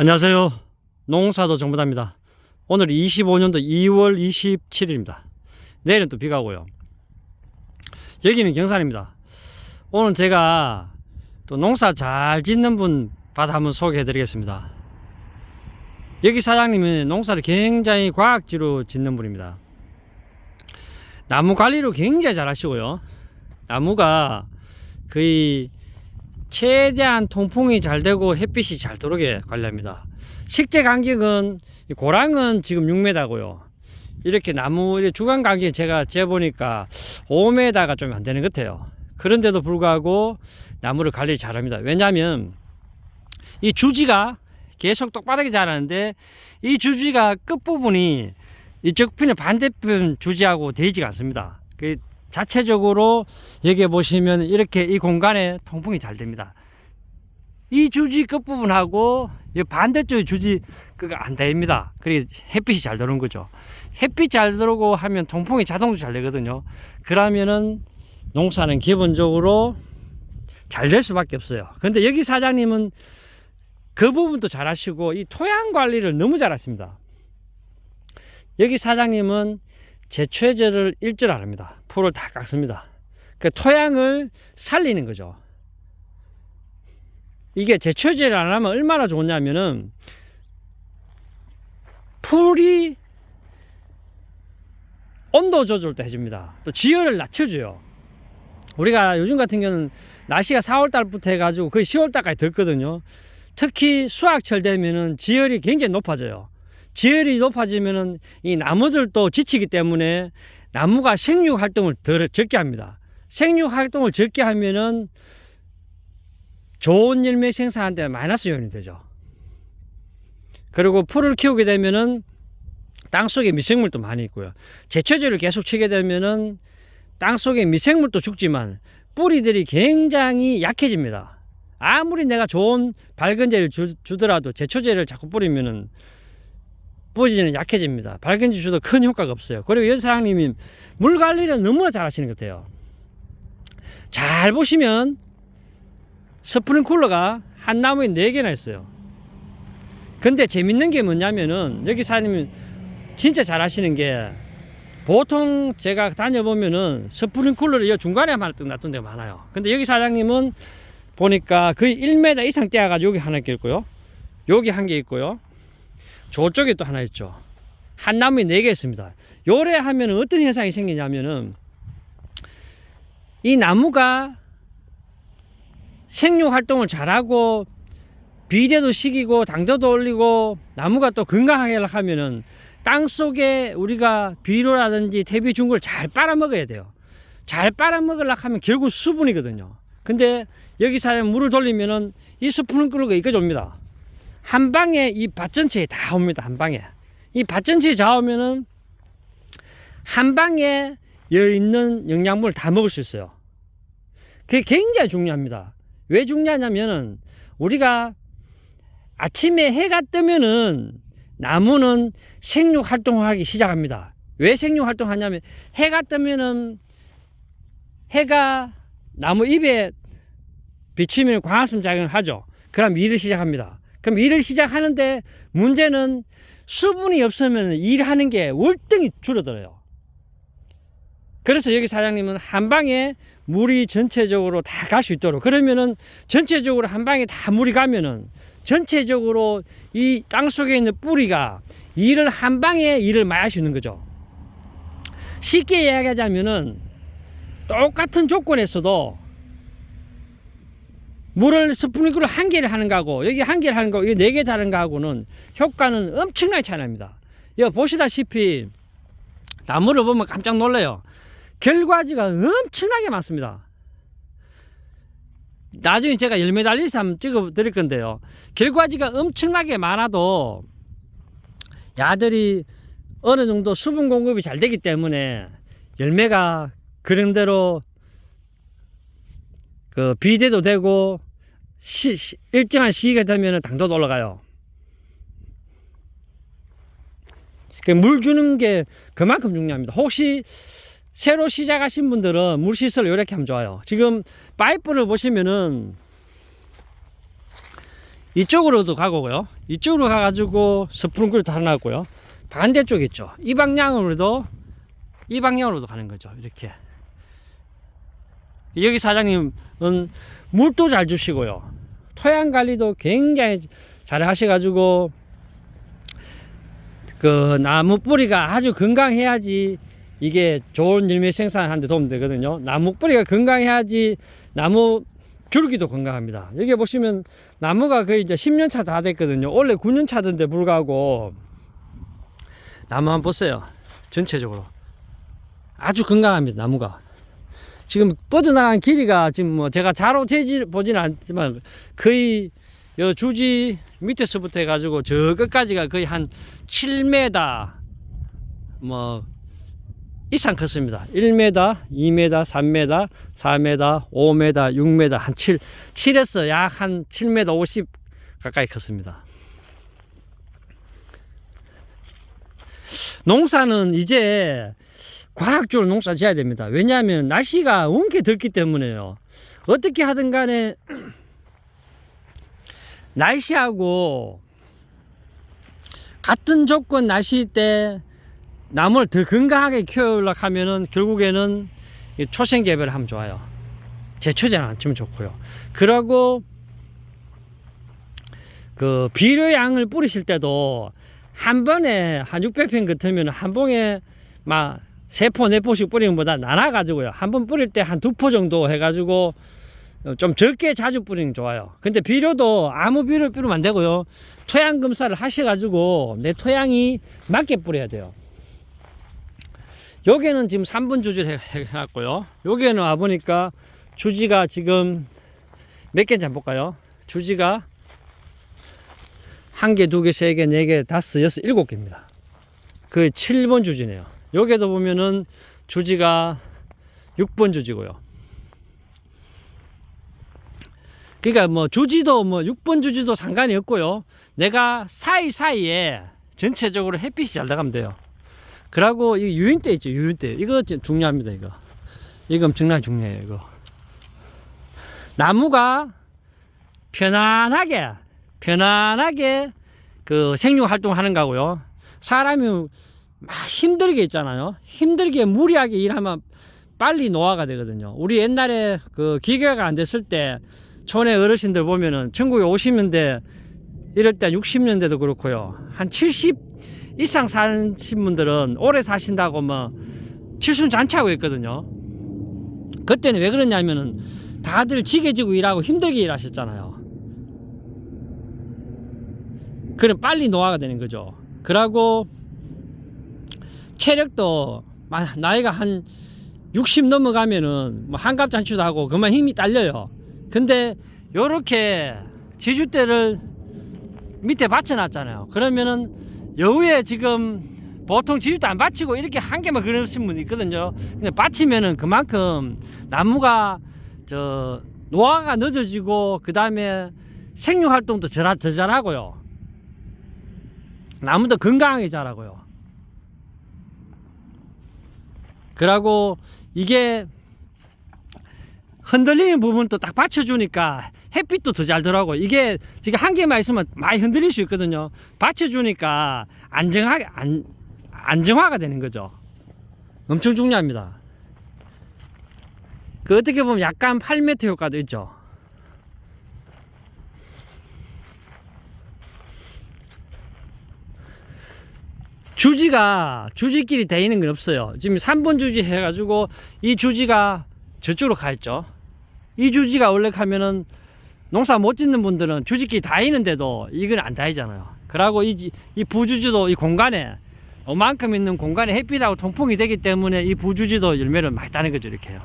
안녕하세요. 농사도 정보다입니다. 오늘 25년도 2월 27일입니다. 내일은 또 비가 오고요. 여기는 경산입니다. 오늘 제가 또 농사 잘 짓는 분 받아 한번 소개해 드리겠습니다. 여기 사장님은 농사를 굉장히 과학지로 짓는 분입니다. 나무 관리를 굉장히 잘 하시고요. 나무가 거의 최대한 통풍이 잘 되고 햇빛이 잘 들어오게 관리합니다. 식재 간격은 이 고랑은 지금 6m고요. 이렇게 나무 주간 간격 제가 재보니까 5m가 좀 안 되는 것 같아요. 그런데도 불구하고 나무를 관리 잘합니다. 왜냐하면 이 주지가 계속 똑바르게 자라는데 이 주지가 끝 부분이 이쪽 편의 반대편 주지하고 되지가 않습니다. 그 자체적으로 여기 보시면 이렇게 이 공간에 통풍이 잘 됩니다. 이 주지 끝부분하고 이 반대쪽 주지 그가 안 됩니다. 그게 햇빛이 잘 들어오는 거죠. 햇빛 잘 들어오고 하면 통풍이 자동으로 잘 되거든요. 그러면은 농사는 기본적으로 잘 될 수밖에 없어요. 근데 여기 사장님은 그 부분도 잘 하시고 이 토양 관리를 너무 잘 하십니다. 여기 사장님은 제초제를 일절 안 합니다. 풀을 다 깎습니다. 그 토양을 살리는 거죠. 이게 제초제를 안 하면 얼마나 좋냐면은 풀이 온도 조절도 해줍니다. 또 지열을 낮춰줘요. 우리가 요즘 같은 경우는 날씨가 4월 달부터 해가지고 거의 10월 달까지 덥거든요. 특히 수학철 되면은 지열이 굉장히 높아져요. 지열이 높아지면은 이 나무들도 지치기 때문에 나무가 생육 활동을 덜 적게 합니다. 생육 활동을 적게 하면은 좋은 열매 생산하는데 마이너스 요인이 되죠. 그리고 풀을 키우게 되면은 땅 속에 미생물도 많이 있고요. 제초제를 계속 치게 되면은 땅 속에 미생물도 죽지만 뿌리들이 굉장히 약해집니다. 아무리 내가 좋은 밝은 제를 주, 주더라도 제초제를 자꾸 뿌리면은 뿌리는 약해집니다. 밝은지 주도 큰 효과가 없어요. 그리고 여사장님이 물 관리를 너무나 잘 하시는 것 같아요. 잘 보시면 스프링쿨러가 한 나무에 네 개나 있어요. 근데 재밌는 게 뭐냐면은 여기 사장님이 진짜 잘 하시는 게 보통 제가 다녀보면은 스프링쿨러를 이 중간에 하나 뚝 놔둔 데가 많아요. 근데 여기 사장님은 보니까 거의 1m 이상 떼어가지고 여기 하나 있고요. 여기 한 개 있고요. 저쪽에 또 하나 있죠. 한 나무에 네 개 있습니다. 요래 하면 어떤 현상이 생기냐면은 이 나무가 생육 활동을 잘하고 비대도 식이고 당도도 올리고 나무가 또 건강하게 하면은 땅 속에 우리가 비료라든지 퇴비 준 걸 잘 빨아먹어야 돼요. 잘 빨아먹으려고 하면 결국 수분이거든요. 근데 여기 사람 물을 돌리면은 이 스프링클러가 이거 줍니다. 한 방에 이 밭 전체에 다 옵니다. 한 방에. 이 밭 전체에 다 오면은 한 방에 여 있는 영양분을 다 먹을 수 있어요. 그게 굉장히 중요합니다. 왜 중요하냐면은 우리가 아침에 해가 뜨면은 나무는 생육 활동을 하기 시작합니다. 왜 생육 활동하냐면 해가 뜨면은 해가 나무 잎에 비치면 광합성 작용을 하죠. 그럼 일을 시작합니다. 그럼 일을 시작하는데 문제는 수분이 없으면 일하는 게 월등히 줄어들어요. 그래서 여기 사장님은 한 방에 물이 전체적으로 다 갈 수 있도록 그러면은 전체적으로 한 방에 다 물이 가면은 전체적으로 이 땅 속에 있는 뿌리가 일을 한 방에 일을 많이 할 수 있는 거죠. 쉽게 이야기하자면은 똑같은 조건에서도 물을 스프링클러 한 개를 하는 거하고 여기 한 개를 하는 거, 여기 네개 다른 거하고는 효과는 엄청나게 차이 납니다. 여기 보시다시피 나무를 보면 깜짝 놀래요. 결과지가 엄청나게 많습니다. 나중에 제가 열매 달리서 한번 찍어 드릴 건데요. 결과지가 엄청나게 많아도 야들이 어느 정도 수분 공급이 잘 되기 때문에 열매가 그런대로 그 비대도 되고 시, 시- 일정한 시기가 되면 당도도 올라가요. 그물 주는 게 그만큼 중요합니다. 혹시 새로 시작하신 분들은 물 시설을 이렇게 하면 좋아요. 지금 파이프를 보시면은 이쪽으로도 가고요. 이쪽으로 가가지고 스프링클도 하나 있고요. 반대쪽 있죠. 이 방향으로도 이 방향으로도 가는 거죠. 이렇게. 여기 사장님은 물도 잘 주시고요. 토양 관리도 굉장히 잘 하셔가지고 그 나무 뿌리가 아주 건강해야지 이게 좋은 열매 생산하는데 도움 되거든요. 나무 뿌리가 건강해야지 나무 줄기도 건강합니다. 여기 보시면 나무가 거의 이제 10년 차 다 됐거든요. 원래 9년 차던데 불구하고 나무 한번 보세요. 전체적으로 아주 건강합니다. 나무가 지금 뻗어나간 길이가 지금 뭐 제가 자로 재지 보지는 않지만 거의 요 주지 밑에서부터 해가지고 저 끝까지가 거의 한 7m 뭐 이상 컸습니다. 1m, 2m, 3m, 4m, 5m, 6m, 한 7, 7에서 약 한 7m 50 가까이 컸습니다. 농사는 이제 과학적으로 농사 지어야 됩니다. 왜냐하면 날씨가 원게 덥기 때문에요. 어떻게 하든 간에 날씨하고 같은 조건 날씨 때 나무를 더 건강하게 키우려고 하면은 결국에는 이 초생 재배를 하면 좋아요. 제초제는 안 치면 좋고요. 그러고 그 비료양을 뿌리실 때도 한 번에 한 600평 같으면 한 봉에 막 세 포, 네 포씩 뿌리는 것보다 나눠가지고요. 한 번 뿌릴 때 한 두 포 정도 해가지고 좀 적게 자주 뿌리는 게 좋아요. 근데 비료도 아무 비료를 뿌리면 안 되고요. 토양 검사를 하셔가지고 내 토양이 맞게 뿌려야 돼요. 여기는 지금 3분 주지를 해- 해놨고요. 여기는 와보니까 주지가 지금 몇 개인지 한번 볼까요? 주지가 한 개, 두 개, 세 개, 네 개, 다섯, 여섯, 일곱 개입니다. 그 7번 주지네요. 여기도 보면은 주지가 6번 주지고요. 그러니까 뭐 주지도 뭐 6번 주지도 상관이 없고요. 내가 사이사이에 전체적으로 햇빛이 잘 나가면 돼요. 그리고 이 유인대 있죠, 유인대. 이거 좀 중요합니다, 이거. 이거 엄청나게 중요해요, 이거. 나무가 편안하게, 편안하게 그 생육 활동하는 거고요. 사람이 막 힘들게 있잖아요. 힘들게 무리하게 일하면 빨리 노화가 되거든요. 우리 옛날에 그 기계가 안 됐을 때 촌의 어르신들 보면은 1950년대 이럴 때 60년대도 그렇고요. 한 70 이상 사신 분들은 오래 사신다고 뭐 칠순 잔치하고 있거든요. 그때는 왜 그러냐면은 다들 지게지고 일하고 힘들게 일하셨잖아요. 그럼 빨리 노화가 되는 거죠. 그러고 체력도 마- 나이가 한 60 넘어가면은 뭐 한갑 잔치도 하고 그만 힘이 딸려요. 근데 요렇게 지주대를 밑에 받쳐놨잖아요. 그러면은 여우에 지금 보통 지주대 안 받치고 이렇게 한 개만 그러신 분이 있거든요. 근데 받치면은 그만큼 나무가 저 노화가 늦어지고 그 다음에 생육 활동도 덜, 더 잘하고요. 나무도 건강하게 자라고요. 그러고 이게 흔들리는 부분도 딱 받쳐주니까 햇빛도 더 잘 들어가고 이게 지금 한 개만 있으면 많이 흔들릴 수 있거든요. 받쳐주니까 안정하게 안, 안정화가 되는 거죠. 엄청 중요합니다. 그 어떻게 보면 약간 8m 효과도 있죠. 주지가 주지끼리 돼 있는 건 없어요. 지금 3번 주지 해가지고 이 주지가 저쪽으로 가 있죠. 이 주지가 원래 가면은 농사 못 짓는 분들은 주지끼리 다 있는데도 이건 안 다이잖아요. 그러고 이, 지- 이 부주지도 이 공간에 이만큼 있는 공간에 햇빛하고 통풍이 되기 때문에 이 부주지도 열매를 많이 따는 거죠. 이렇게요.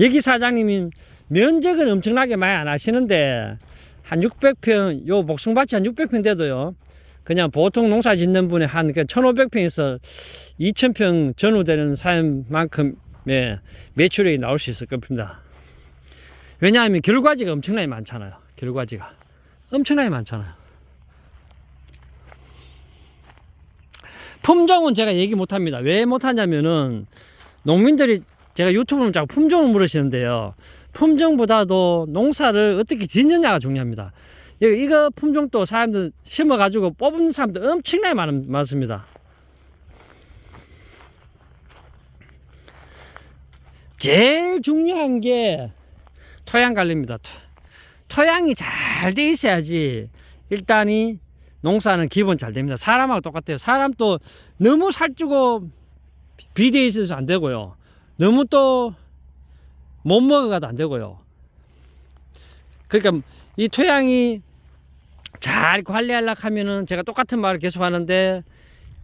여기 사장님이 면적은 엄청나게 많이 안 하시는데 한 600평, 요 목숨밭이 한 600평 돼도요. 그냥 보통 농사 짓는 분이 한 1500평에서 2000평 전후되는 사람만큼의 매출액이 나올 수 있을 겁니다. 왜냐하면 결과지가 엄청나게 많잖아요. 결과지가. 엄청나게 많잖아요. 품종은 제가 얘기 못 합니다. 왜 못 하냐면은 농민들이 제가 유튜브는 자꾸 품종을 물으시는데요. 품종보다도 농사를 어떻게 짓느냐가 중요합니다. 이거- 이거 품종도 사람들 심어가지고 뽑은 사람들 엄청나게 많, 많습니다. 제일 중요한 게 토양 관리입니다. 토- 토양이 잘 돼 있어야지 일단이 농사는 기본 잘 됩니다. 사람하고 똑같아요. 사람도 너무 살찌고 비대해 있어서 안 되고요. 너무 또 못 먹어가도 안 되고요. 그러니까 이 토양이 잘 관리하려고 하면은 제가 똑같은 말을 계속 하는데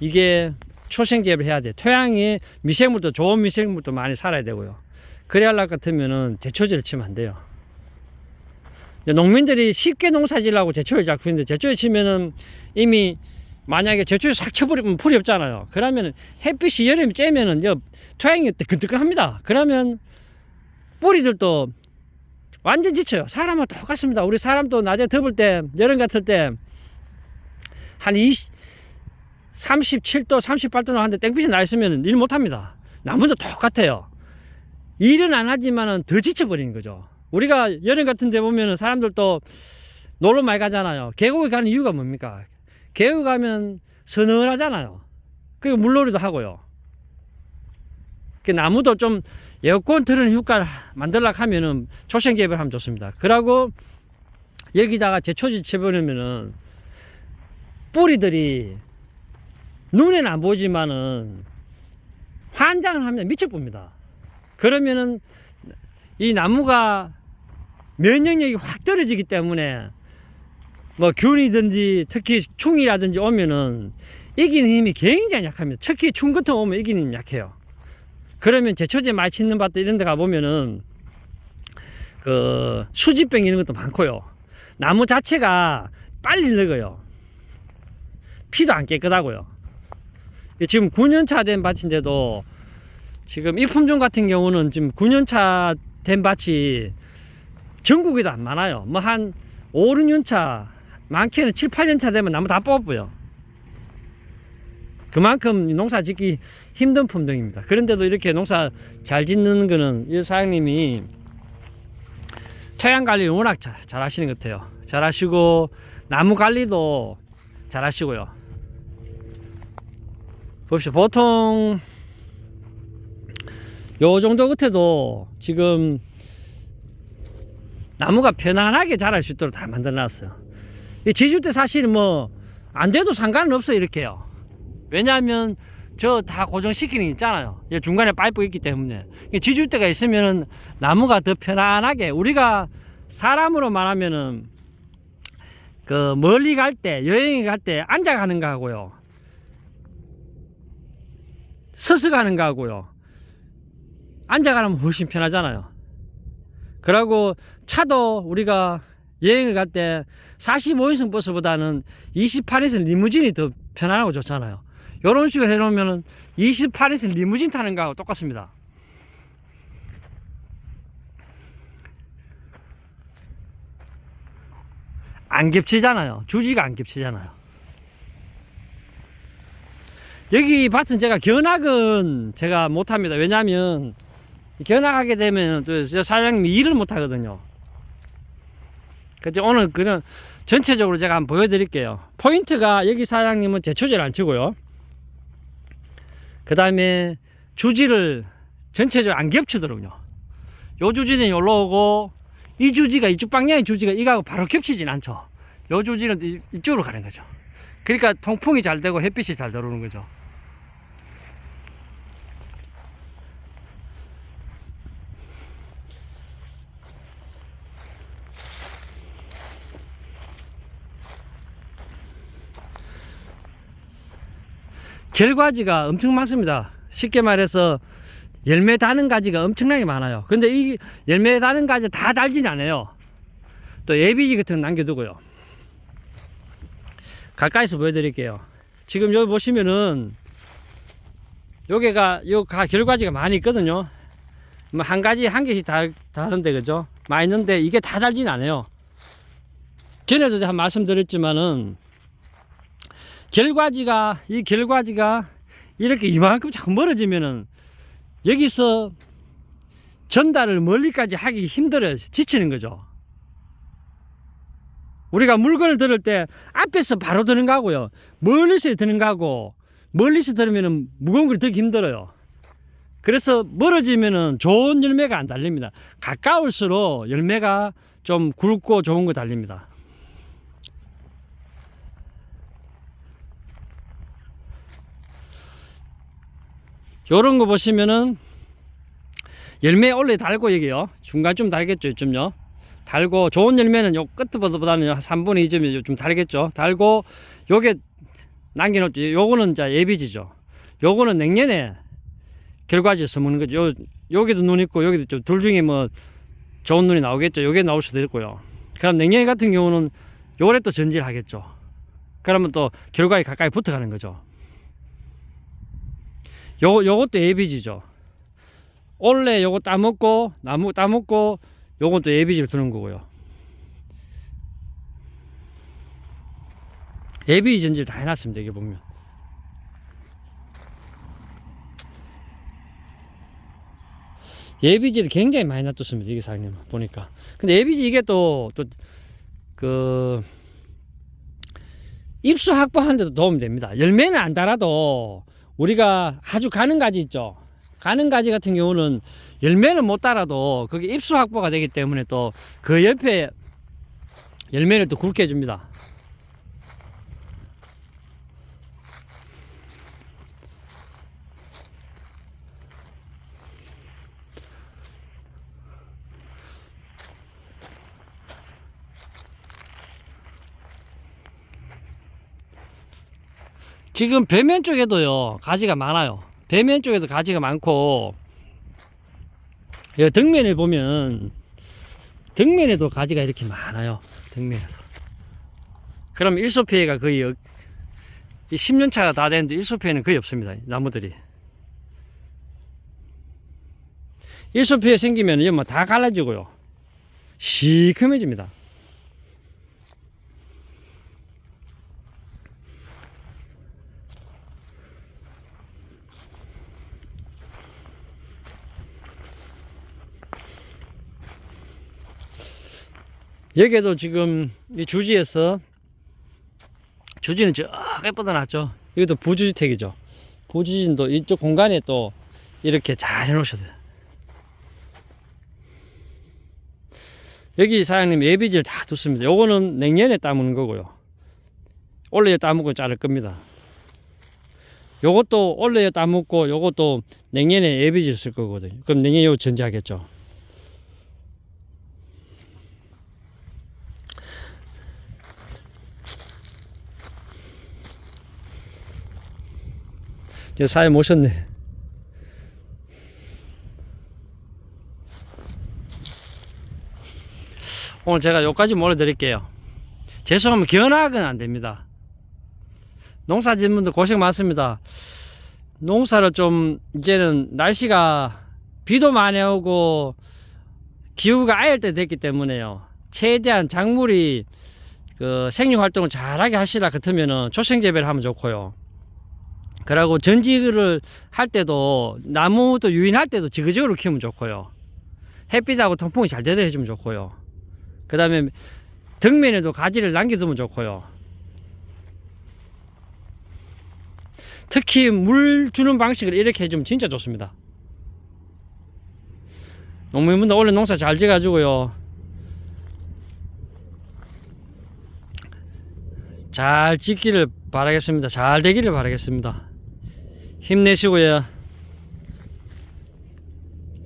이게 초생제를 해야 돼. 토양이 미생물도 좋은 미생물도 많이 살아야 되고요. 할것 같으면은 제초제를 치면 안 돼요. 농민들이 쉽게 농사지려고 제초제 자꾸 했는데 제초제 치면은 이미 만약에 제초제 싹 쳐버리면 풀이 없잖아요. 그러면 햇빛이 여름에 쬐면은 토양이 뜨끈뜨끈합니다. 그러면 뿌리들도 완전 지쳐요. 사람은 똑같습니다. 우리 사람도 낮에 더울 때, 여름 같을 때, 한 20, 37도, 38도 나왔는데 땡빛이 나 있으면 일 못합니다. 나무도 똑같아요. 일은 안 하지만은 더 지쳐버리는 거죠. 우리가 여름 같은 데 보면은 사람들도 놀러 많이 가잖아요. 계곡에 가는 이유가 뭡니까? 계곡 가면 서늘하잖아요. 그리고 물놀이도 하고요. 그 나무도 좀 에어컨 틀은 효과를 만들려고 하면은 초생 개별 하면 좋습니다. 그러고 여기다가 제초지 쳐버리면은 뿌리들이 눈에는 안 보지만은 환장을 하면 미쳐 봅니다. 그러면은 이 나무가 면역력이 확 떨어지기 때문에 뭐 균이든지 특히 충이라든지 오면은 이기는 힘이 굉장히 약합니다. 특히 충 같은 거 오면 이기는 힘이 약해요. 그러면 제초제 많이 치는 밭들 이런 데 가보면은 그 수지병 이런 것도 많고요. 나무 자체가 빨리 늙어요. 피도 안 깨끗하고요. 지금 9년차 된 밭인데도 지금 이 품종 같은 경우는 지금 9년차 된 밭이 전국에도 안 많아요. 뭐 한 5, 6년차, 많게는 7, 8년차 되면 나무 다 뽑고요. 그만큼 농사 짓기 힘든 품종입니다. 그런데도 이렇게 농사 잘 짓는 거는 이 사장님이 토양 관리를 워낙 잘, 잘 하시는 것 같아요. 잘 하시고, 나무 관리도 잘 하시고요. 봅시다. 보통, 요 정도 끝에도 지금 나무가 편안하게 자랄 수 있도록 다 만들어 놨어요. 이 지주 때 사실 뭐, 안 돼도 상관은 없어요. 이렇게요. 왜냐하면 저 다 고정시키는 게 있잖아요. 이 중간에 파이프 있기 때문에. 지주대가 있으면은 나무가 더 편안하게 우리가 사람으로 말하면은 그 멀리 갈 때, 여행에 갈 때 앉아 가는 거 하고요. 서서 가는 거 하고요. 앉아 가면 훨씬 편하잖아요. 그리고 차도 우리가 여행을 갈 때 45인승 버스보다는 28인승 리무진이 더 편안하고 좋잖아요. 이런 식으로 해놓으면 28인승 리무진 타는 거하고 똑같습니다. 안 겹치잖아요. 주지가 안 겹치잖아요. 여기 밭은 제가 견학은 제가 못합니다. 왜냐하면 견학하게 되면 또 사장님이 일을 못하거든요. 그래서 오늘 그런 전체적으로 제가 한번 보여드릴게요. 포인트가 여기 사장님은 제초제를 안 치고요. 그 다음에 주지를 전체적으로 안 겹치더라고요. 요 주지는 여기로 오고 이 주지가 이쪽 방향의 주지가 이거하고 바로 겹치진 않죠. 요 주지는 이- 이쪽으로 가는 거죠. 그러니까 통풍이 잘 되고 햇빛이 잘 들어오는 거죠. 결과지가 엄청 많습니다. 쉽게 말해서 열매 다는 가지가 엄청나게 많아요. 근데 이 열매 다는 가지 다 달지는 않아요. 또 예비지 같은 거 남겨두고요. 가까이서 보여드릴게요. 지금 여기 보시면은 요게가 요가 결과지가 많이 있거든요. 뭐 한 가지 한 개씩 다 다른데 그죠? 많이 있는데 이게 다 달지는 않아요. 전에도 제가 말씀드렸지만은 결과지가 이 결과지가 이렇게 이만큼 자꾸 멀어지면은 여기서 전달을 멀리까지 하기 힘들어요. 지치는 거죠. 우리가 물건을 들을 때 앞에서 바로 드는 거하고요. 멀리서 드는 거하고 멀리서 들으면 무거운 걸 들기 힘들어요. 그래서 멀어지면은 좋은 열매가 안 달립니다. 가까울수록 열매가 좀 굵고 좋은 거 달립니다. 요런 거 보시면은 열매 원래 달고 여기요. 중간쯤 달겠죠, 이쯤요. 달고 좋은 열매는 요 끝보다는 3분의 2점이 좀 달겠죠. 달고 요게 남겨놓죠. 요거는 이제 예비지죠. 요거는 내년에 결과지 써먹는 거죠. 요, 여기도 눈 있고 여기도 좀 둘 중에 뭐 좋은 눈이 나오겠죠. 요게 나올 수도 있고요. 그럼 냉년 같은 경우는 요래 또 전질하겠죠. 그러면 또 결과에 가까이 붙어가는 거죠. 요, 요것도 예비지죠. 원래 요거 따먹고, 나무 따먹고, 요건 또 예비지를 두는 거고요. 예비지 전질 다 해놨습니다. 이게 보면. 예비지를 굉장히 많이 놔뒀습니다. 이게 사장님 보니까. 근데 예비지 이게 또, 또, 그, 입수 확보하는 데도 도움이 됩니다. 열매는 안 달아도 우리가 아주 가는 가지 있죠. 가는 가지 같은 경우는 열매는 못 달아도 그게 입수 확보가 되기 때문에 또 그 옆에 열매를 또 굵게 해줍니다. 지금 배면 쪽에도요 가지가 많아요. 배면 쪽에도 가지가 많고 여 등면에 보면 등면에도 가지가 이렇게 많아요. 등면에도. 그럼 일소 피해가 거의 없- 이 10년 차가 다 됐는데 일소 피해는 거의 없습니다. 나무들이. 일소 피해 생기면 이거 뭐다 갈라지고요. 시커매집니다. 여기에도 지금 이 주지에서 주지는 저 예쁘다 놨죠. 이것도 부주택이죠. 부주진도 이쪽 공간에 또 이렇게 잘 해놓으셨어요. 여기 사장님 예비지를 다 뒀습니다. 요거는 냉년에 따먹는 거고요. 올해 따먹고 자를 겁니다. 요것도 올해 따먹고 요것도 냉년에 예비지를 쓸 거거든요. 그럼 냉년에 요 전제하겠죠. 사회 모셨네. 오늘 제가 여기까지 몰아드릴게요. 죄송하면 견학은 안 됩니다. 농사 짓는 분들 고생 많습니다. 농사를 좀 이제는 날씨가 비도 많이 오고 기후가 아일 때 됐기 때문에요. 최대한 작물이 그 생육 활동을 잘하게 하시라 같으면은 초생 재배를 하면 좋고요. 그리고 전지를 할 때도 나무도 유인할 때도 지그적으로 키우면 좋고요. 햇빛하고 통풍이 잘 되게 해주면 좋고요. 그 다음에 등면에도 가지를 남겨두면 좋고요. 특히 물 주는 방식을 이렇게 해주면 진짜 좋습니다. 농민분들 원래 농사 잘 지어가지고요. 잘 짓기를 바라겠습니다. 잘 되기를 바라겠습니다. 힘내시고요.